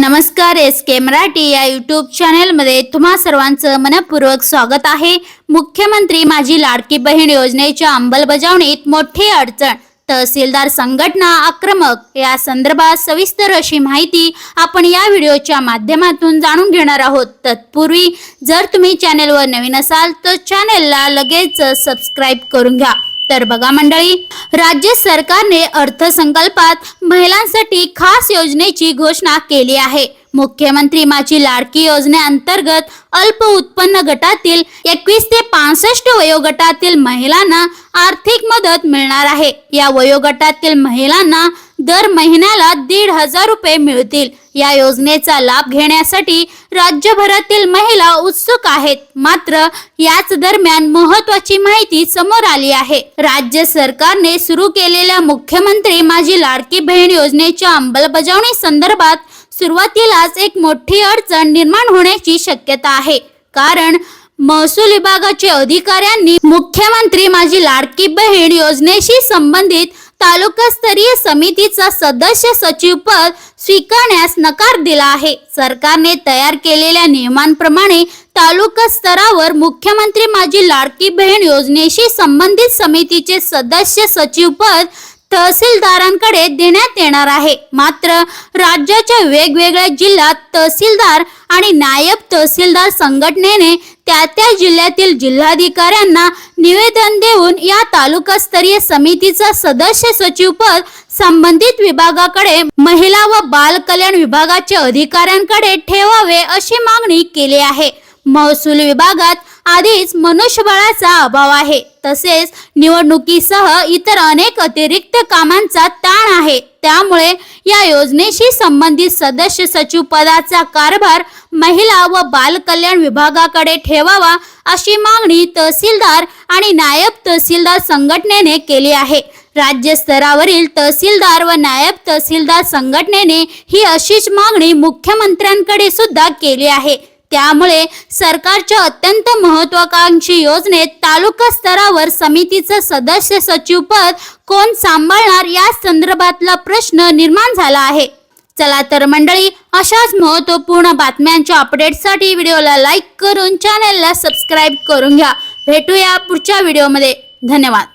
नमस्कार एस के मराठी या यूट्यूब चॅनेलमध्ये तुम्हा सर्वांचं मनपूर्वक स्वागत आहे. मुख्यमंत्री माझी लाडकी बहीण योजनेच्या अंमलबजावणीत मोठी अडचण तहसीलदार संघटना आक्रमक या संदर्भात सविस्तर अशी माहिती आपण या व्हिडिओच्या माध्यमातून जाणून घेणार आहोत. तत्पूर्वी जर तुम्ही चॅनेलवर नवीन असाल तर चॅनेलला लगेच सबस्क्राईब करून घ्या. तर बघा मंडळी राज्य सरकारने अर्थसंकल्पात महिलांसाठी खास योजनेची घोषणा केली आहे. मुख्यमंत्री माझी लाडकी योजनेअंतर्गत अल्प उत्पन्न गटातील एकवीस ते पासष्ट वयोगटातील महिलांना आर्थिक मदत मिळणार आहे. या वयोगटातील महिलांना दर महिन्याला दीड हजार रुपये मिळतील. या योजनेचा लाभ घेण्यासाठी राज्यभरातील महिला उत्सुक आहेत. मात्र याच दरम्यान महत्वाची माहिती समोर आली आहे. राज्य सरकारने सुरू केलेल्या मुख्यमंत्री माझी लाडकी बहीण योजनेच्या अंमलबजावणी संदर्भात सुरुवातीलाच एक मोठी अडचण निर्माण होण्याची शक्यता आहे. कारण महसूल विभागाचे अधिकाऱ्यांनी मुख्यमंत्री माझी लाडकी बहीण योजनेशी संबंधित तालुकास्तरीय समितीचा सदस्य सचिव पद स्वीकारण्यास नकार दिला आहे. सरकारने तयार केलेल्या नियमांप्रमाणे तालुका स्तरावर मुख्यमंत्री माझी लाडकी बहीण योजनेशी संबंधित समितीचे सदस्य सचिव पद तहसीलदारांकडे देण्यात येणार आहे. मात्र राज्याच्या वेगवेगळ्या जिल्ह्यात तहसीलदार आणि नायब तहसीलदार संघटनेने त्या त्या जिल्ह्यातील जिल्हाधिकाऱ्यांना निवेदन देऊन या तालुकास्तरीय समितीचा सदस्य सचिव पद संबंधित विभागाकडे महिला व बाल कल्याण विभागाच्या अधिकाऱ्यांकडे ठेवावे अशी मागणी केली आहे. महसूल विभागात आधीच मनुष्यबळाचा अभाव आहे. तसेच निवडणुकीसह इतर अनेक अतिरिक्त कामांचा ताण आहे. त्यामुळे या योजनेशी संबंधित सदस्य सचिव पदाचा कारभार महिला व बाल कल्याण विभागाकडे ठेवावा अशी मागणी तहसीलदार आणि नायब तहसीलदार संघटनेने केली आहे. राज्य स्तरावरील तहसीलदार व नायब तहसीलदार संघटनेने ही अशीच मागणी मुख्यमंत्र्यांकडे सुद्धा केली आहे. त्यामुळे सरकारच्या अत्यंत महत्वाकांक्षी योजनेत तालुका स्तरावर समितीचं सदस्य सचिव पद कोण सांभाळणार या संदर्भातला प्रश्न निर्माण झाला आहे. चला तर मंडळी अशाच महत्त्वपूर्ण बातम्यांच्या अपडेटसाठी व्हिडिओला लाईक करून चॅनलला सबस्क्राईब करून घ्या. भेटूया पुढच्या व्हिडिओमध्ये. धन्यवाद.